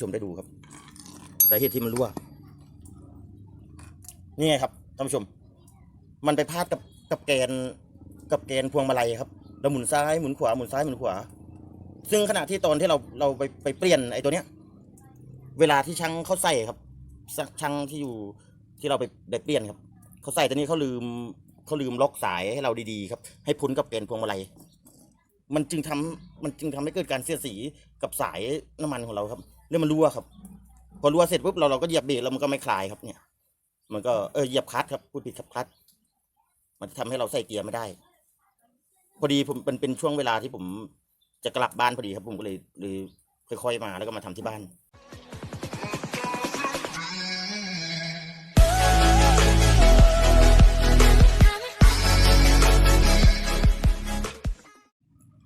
ชมได้ดูครับสาเหตุที่มันรั่วนี่ไงครับท่านผู้ชม มันไปพาดกับกับแกนกับแกนพวงมาลัยครับเราหมุนซ้ายหมุนขวาหมุนซ้ายหมุนขวา ซึ่งขณะที่ตอนที่เราเราไปไปเปลี่ยนไอ้ตัวเนี้ย เวลาที่ช่างเขาใส่ครับช่างที่อยู่ที่เราไปได้เปลี่ยนครับเขาใส่ตัวนี้เขาลืมเขาลืมล็อกสายให้เราดีๆครับ ให้พ้นกับแกนพวงมาลัยมันจึงทำมันจึงทำให้เกิดการเสียสีกับสายน้ำมันของเราครับ แล้วมันรั่วครับ พอรั่วเสร็จปุ๊บเราเราก็เหยียบเบรกแล้วมันก็ไม่คลายครับ เนี่ย มันก็เออเหยียบคลัตครับพูดผิดครับคลัตมันจะทำให้เราใส่เกียร์ไม่ได้ พอดีผมเป็นเป็นช่วงเวลาที่ผมจะกลับบ้านพอดีครับ ผมก็เลยเลยค่อยๆมาแล้วก็มาทำที่บ้าน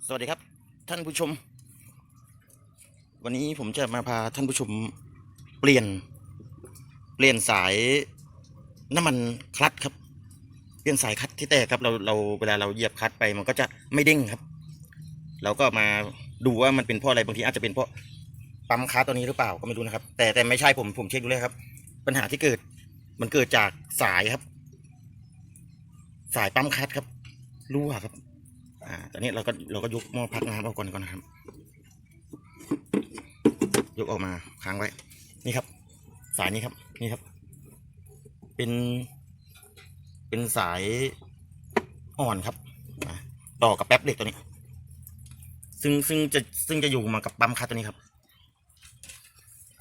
สวัสดีครับ ท่านผู้ชม วันนี้ผมจะมาพาท่านผู้ชมเปลี่ยน เปลี่ยนสายน้ำมันคลัตช์ครับ เปลี่ยนสายคลัตช์ที่แตกครับ เราเราเวลาเราเหยียบคลัตช์ไปมันก็จะไม่เด้งครับ เราก็มาดูว่ามันเป็นเพราะอะไรบางทีอาจจะเป็นเพราะปั๊มคลัตช์ตัวนี้หรือเปล่าก็ไม่รู้นะครับ แต่แต่ไม่ใช่ผมผมเช็คดูเลยครับ ปัญหาที่เกิดมันเกิดจากสายครับ สายปั๊มคลัตช์ครับรั่วครับ อ่าตอนนี้เราก็เราก็ยกหม้อพักน้ำออกก่อนก่อนนะครับ ยกออกมาค้างไว้ นี่ครับ สายนี้ครับ นี่ครับ เป็น เป็นสายอ่อนครับต่อกับแป๊บเหล็กตัวนี้ ซึ่งซึ่งจะซึ่งจะอยู่มากับปั๊มคัตตัวนี้ครับ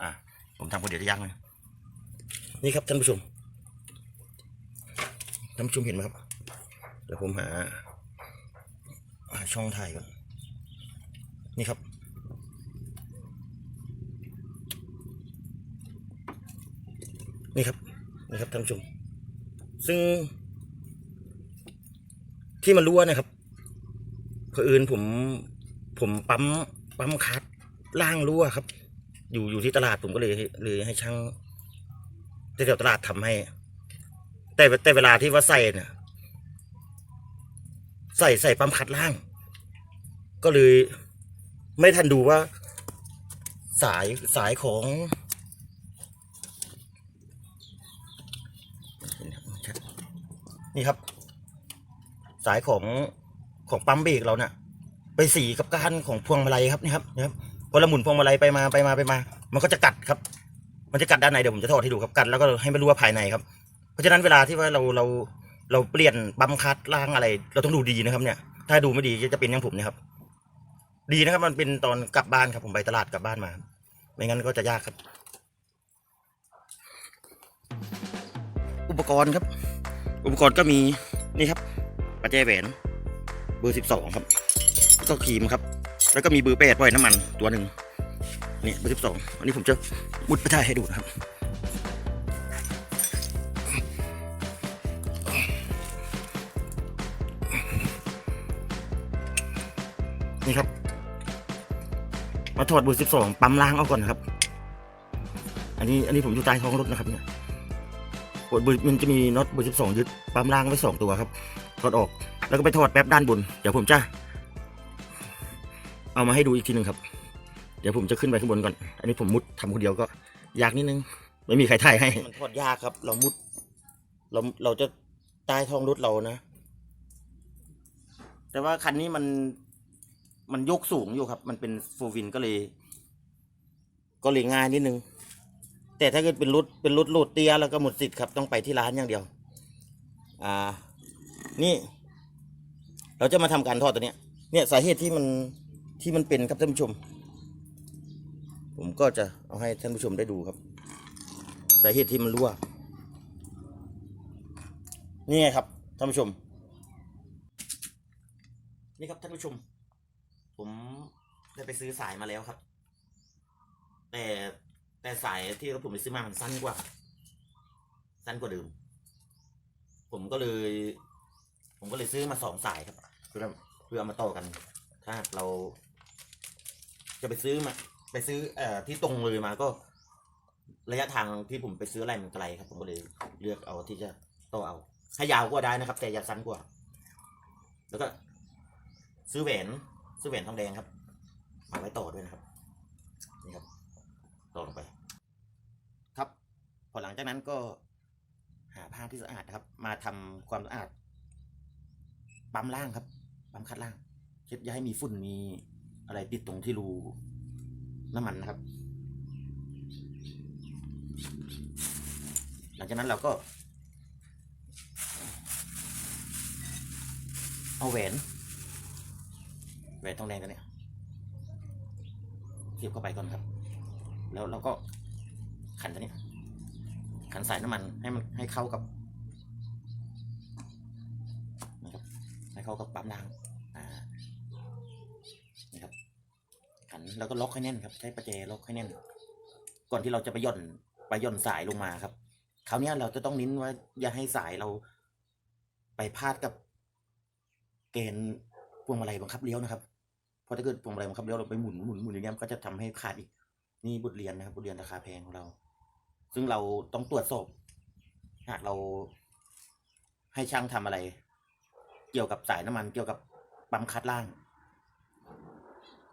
อ่าผมทำคนเดียวจะยากเลยนี่ครับท่านผู้ชมท่านผู้ชมเห็นไหมครับ เดี๋ยวผมหาหาช่องถ่ายก่อน นี่ครับ นี่ครับนี่ครับท่านผู้ชม ซึ่ง ที่มันรั่วนะครับเผอิญผม ผมปั๊มปั๊มคัดล่างรั่วครับ อยู่อยู่ที่ตลาดผมก็เลยเลยให้ช่างแถวตลาดทำให้ แต่แต่เวลาที่ว่าใส่เนี่ยใส่ใส่ปั๊มคัดล่าง ก็เลย ไม่ทันดูว่า สายสายของ นี่ครับ สายของของปั๊มเบรกเราเนะ่ะไปสีกับก้านของพวงมาลัยครับนี่ครับนะครับพอเราหมุนพวงมาลัยไปมาไปมาไปมา มันก็จะกัดครับ มันจะกัดด้านในเดี๋ยวผมจะถอดให้ดูครับกัดแล้วก็ให้มันรู้ว่าภายในครับ เพราะฉะนั้นเวลาที่ว่าเราเราเราเปลี่ยนปั๊มคัดล่างอะไร เราต้องดูดีนะครับ เนี่ย ถ้าดูไม่ดีจะเป็นอย่างผมเนี่ยครับ ดีนะครับ มันเป็นตอนกลับบ้านครับผมไปตลาดกลับบ้านมา ไม่งั้นก็จะยากครับ อุปกรณ์ครับ อุปกรณ์ก็มีนี่ครับปัจจัยแหวนเบอร์สิบสองครับแล้วก็ครีมครับ แล้วก็มีเบอร์แปดปล่อยน้ำมันตัวหนึ่งนี่เบอร์สิบสองอันนี้ผมจะมุดไปถ่ายให้ดูนะครับนี่ครับ มาถอดเบอร์สิบสองปั๊มล้างเอาก่อนนะครับ อันนี้อันนี้ผมอยู่ใต้ท้องรถนะครับเนี่ย มันจะมีน็อตเบอร์สิบสองยึดปั๊มล้างไว้สองตัวครับถอดออกแล้วก็ไปถอดแป๊บด้านบน เดี๋ยวผมจะ เอามาให้ดูอีกทีหนึ่งครับ เดี๋ยวผมจะขึ้นไปข้างบนก่อน อันนี้ผมมุดทำคนเดียวก็ ยากนิดนึง ไม่มีใครถ่ายให้ มันถอดยากครับ เรามุด เราเราจะใต้ท้องรถเรานะ แต่ว่าคันนี้มันมันยกสูงอยู่ครับ มันเป็นโฟวินก็เลย ก็เลยง่ายนิดนึง แต่ถ้าเกิดเป็นรถเป็นรถโหลดเตียแล้วก็หมดสิทธิ์ครับต้องไปที่ร้านอย่างเดียว อ่า นี่ เราจะมาทำการทอดตัวเนี้ย เนี่ยสาเหตุที่มันที่มันเป็นครับท่านผู้ชม ผมก็จะเอาให้ท่านผู้ชมได้ดูครับ สาเหตุที่มันรั่ว นี่ไงครับท่านผู้ชม นี่ครับท่านผู้ชม ผมได้ไปซื้อสายมาแล้วครับ แต่ แต่สายที่เราผมไปซื้อมามันสั้นกว่า สั้นกว่าเดิม ผมก็เลย ผมก็เลยซื้อมาสองสายครับเพื่อเพื่อเอามาต่อกัน ถ้าเรา จะไปซื้อมา ไปซื้อเอ่อที่ตรงเลยมาก็ ระยะทางที่ผมไปซื้ออะไรมันไกลครับ ผมก็เลยเลือกเอาที่จะต่อเอาให้ยาวกว่าได้นะครับ แต่อย่าสั้นกว่า แล้วก็ ซื้อแหวนซื้อแหวนทองแดงครับมาไว้ต่อด้วยนะครับ นี่ครับต่อลงไป พอหลังจากนั้นก็หาผ้าที่สะอาดครับ มาทำความสะอาด ปั๊มล่างครับ ปั๊มคัดล่างเช็ดอย่าให้มีฝุ่นมีอะไรติดตรงที่รูน้ำมันนะครับ หลังจากนั้นเราก็ เอาแหวนแหวนทองแดงตัวเนี้ยเสียบเข้าไปก่อนครับ แล้วเราก็ขันตัวเนี้ย ขันสายน้ำมันให้มันให้เข้ากับนะครับให้เข้ากับปั๊มล่างอ่านี่ครับขันแล้วก็ล็อกให้แน่นครับ ใช้ประแจล็อกให้แน่น ก่อนที่เราจะไปย่อนไปย่อนสายลงมาครับคราวนี้เราจะต้องนิ้นว่าอย่าให้สายเราไปพาดกับเกณฑ์พวงมาลัยบังคับเลี้ยวนะครับเพราะถ้าเกิดพวงมาลัยบังคับเลี้ยวเราไปหมุนหมุนหมุนอย่างเงี้ยก็จะทำให้ขาดอีกนี่บทเรียนนะครับบทเรียนราคาแพงของเรา ซึ่งเราต้องตรวจสอบหากเราให้ช่างทำอะไร เกี่ยวกับสายน้ำมันเกี่ยวกับปั๊มคัดล่าง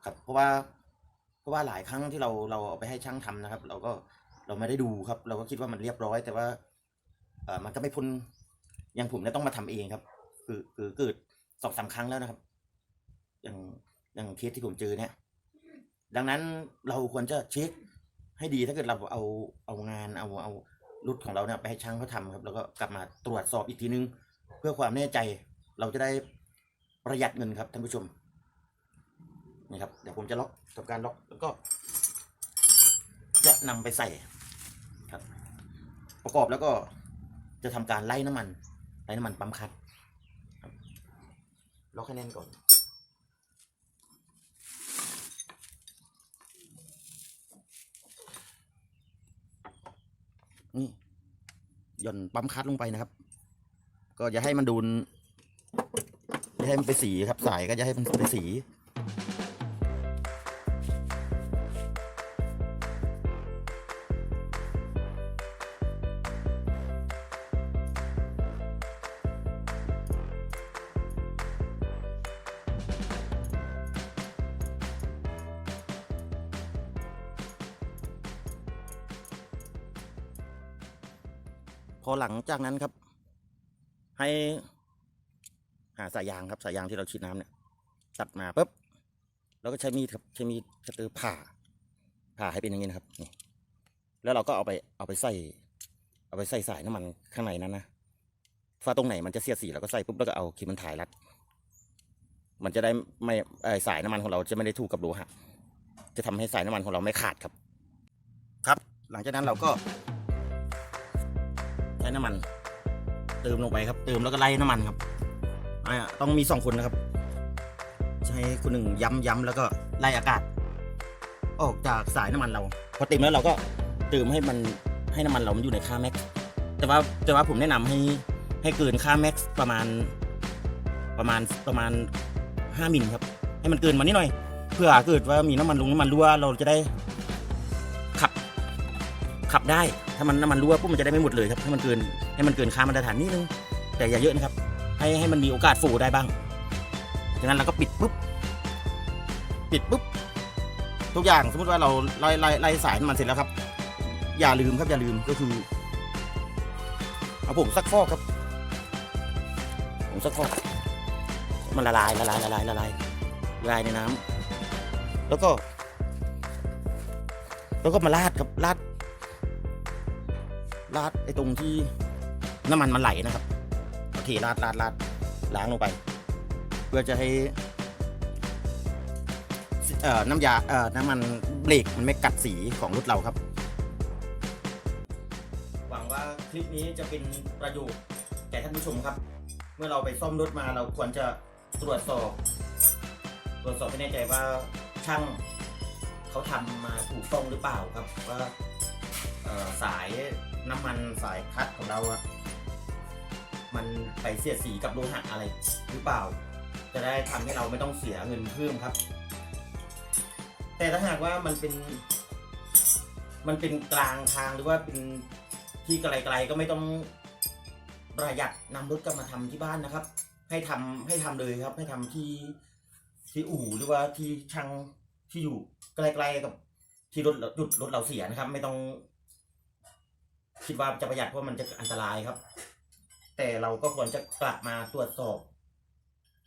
ครับ เพราะว่า เพราะว่าหลายครั้งที่เราเราเอาไปให้ช่างทำนะครับ เราก็เราไม่ได้ดูครับ เราก็คิดว่ามันเรียบร้อย แต่ว่าเออมันก็ไม่พ้นอย่างผมเนี่ยต้องมาทำเองครับ คือคือเกิดสองสามครั้งแล้วนะครับ อย่างอย่างเคสที่ผมเจอเนี่ย ดังนั้นเราควรจะเช็ค ให้ดีถ้าเกิดเราเอาเอางานเอาเอารุดของเราเนี่ยไปให้ช่างเขาทำครับ แล้วก็กลับมาตรวจสอบอีกทีนึง เพื่อความแน่ใจเราจะได้ประหยัดเงินครับท่านผู้ชมนี่ครับเดี๋ยวผมจะล็อกทำการล็อกแล้วก็ จะนำไปใส่ครับ ประกอบแล้วก็จะทำการไล่น้ำมันไล่น้ำมันปั๊มคัดครับล็อกให้แน่นก่อน นี่หย่อนปั๊มคัดลงไปนะครับ ก็อย่าให้มันดูนอย่าให้มันไปสีครับสายก็อย่าให้มันไปสี อหลังจากนั้นครับ ให้หาสายยางครับสายยางที่เราฉีดน้ำเนี่ยตัดมาปุ๊บแล้วก็ใช้มีดครับใช้มีดกระตือผ่า ผ่าให้เป็นอย่างนี้นะครับนี่แล้วเราก็เอาไปเอาไปใส่ เอาไปใส่สายน้ำมันข้างในนั้นนะฟ้าตรงไหนมันจะเสียดสีเราก็ใส่ปุ๊บแล้วก็เอาครีมมันถ่ายรัด มันจะได้ไม่สายน้ำมันของเราจะไม่ได้ถูกกับโลหะจะทำให้สายน้ำมันของเราไม่ขาดครับ ครับ หลังจากนั้นเราก็ ช้น้ำมัน เติมลงไปครับ เติมแล้วก็ไล่น้ำมันครับอ่าต้องมีสองคนนะครับ ใช้คนหนึ่งย้ำย้ำแล้วก็ไล่อากาศ ออกจากสายน้ำมันเรา พอเต็มแล้วเราก็เติมให้มันให้น้ำมันเรามันอยู่ในค่าแม็กซ์แต่ว่าแต่ว่าผมแนะนำให้ให้เกินค่าแม็กซ์ประมาณประมาณประมาณห้ามิลครับ ให้มันเกินมานิดหน่อย เพื่อเกิดว่ามีน้ำมันลงน้ำมันรั่วเราจะได้ ขับได้ ถ้ามันน้ำมันรั่วปุ๊บมันจะได้ไม่หมดเลยครับให้มันเกินให้มันเกินค่ามาตรฐานนิดนึง แต่อย่าเยอะนะครับ ให้ให้มันมีโอกาสฟูได้บ้างจากนั้นเราก็ปิดปุ๊บปิดปุ๊บทุกอย่างสมมติว่าเราไล่ไล่ไล่สายมันเสร็จแล้วครับ อย่าลืมครับอย่าลืมก็คือเอาผงซักฟอกครับผงซักฟอก มันละลายละลายละลายละลายละลายในน้ำแล้วก็ แล้วก็มาราดครับราด ราดไอ้ตรงที่น้ำมันมันไหลนะครับโอเคราดราดราดล้างลงไป เพื่อจะให้เอ่อน้ำยาเอ่อน้ำมันเบรกมันไม่กัดสีของรถเราครับ หวังว่าคลิปนี้จะเป็นประโยชน์แก่ท่านผู้ชมครับ เมื่อเราไปซ่อมรถมาเราควรจะตรวจสอบ ตรวจสอบให้แน่ใจว่าช่างเขาทำมาถูกต้องหรือเปล่าครับว่า สายน้ำมันสายคัดของเราอะมันไปเสียดสีกับโลหะอะไรหรือเปล่า จะได้ทำให้เราไม่ต้องเสียเงินเพิ่มครับ แต่ถ้าหากว่ามันเป็น มันเป็นกลางทางหรือว่าเป็นที่ไกลๆก็ไม่ต้องประหยัดนำรถกลับมาทำที่บ้านนะครับ ให้ทำให้ทำเลยครับ ให้ทำที่ที่อู่หรือว่าที่ช่างที่อยู่ใกล้ๆกับที่รถเรารถรถเราเสียนะครับ ไม่ต้อง คิดว่าจะประหยัดเพราะมันจะอันตรายครับ แต่เราก็ควรจะกลับมาตรวจสอบ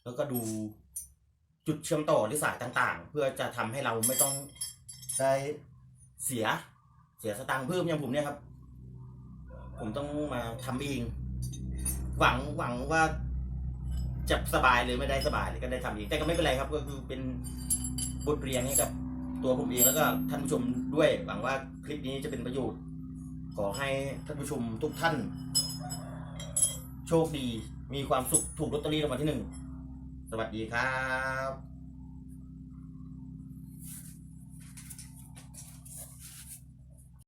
แล้วก็ดูจุดเชื่อมต่อหรือสายต่าง ๆ เพื่อจะทำให้เราไม่ต้องได้เสียเสียสตางค์เพิ่มอย่างผมเนี่ยครับ ผมต้องมาทำเอง หวังหวังว่าจะสบายหรือไม่ได้สบายเลยก็ได้ทำเองแต่ก็ไม่เป็นไรครับ ก็คือเป็นบทเรียนให้กับตัวผมเองแล้วก็ท่านผู้ชมด้วยหวังว่าคลิปนี้จะเป็นประโยชน์ ขอให้ท่านผู้ชมทุกท่าน โชคดีมีความสุขถูกลอตเตอรี่รางวัลที่หนึ่งสวัสดีครับ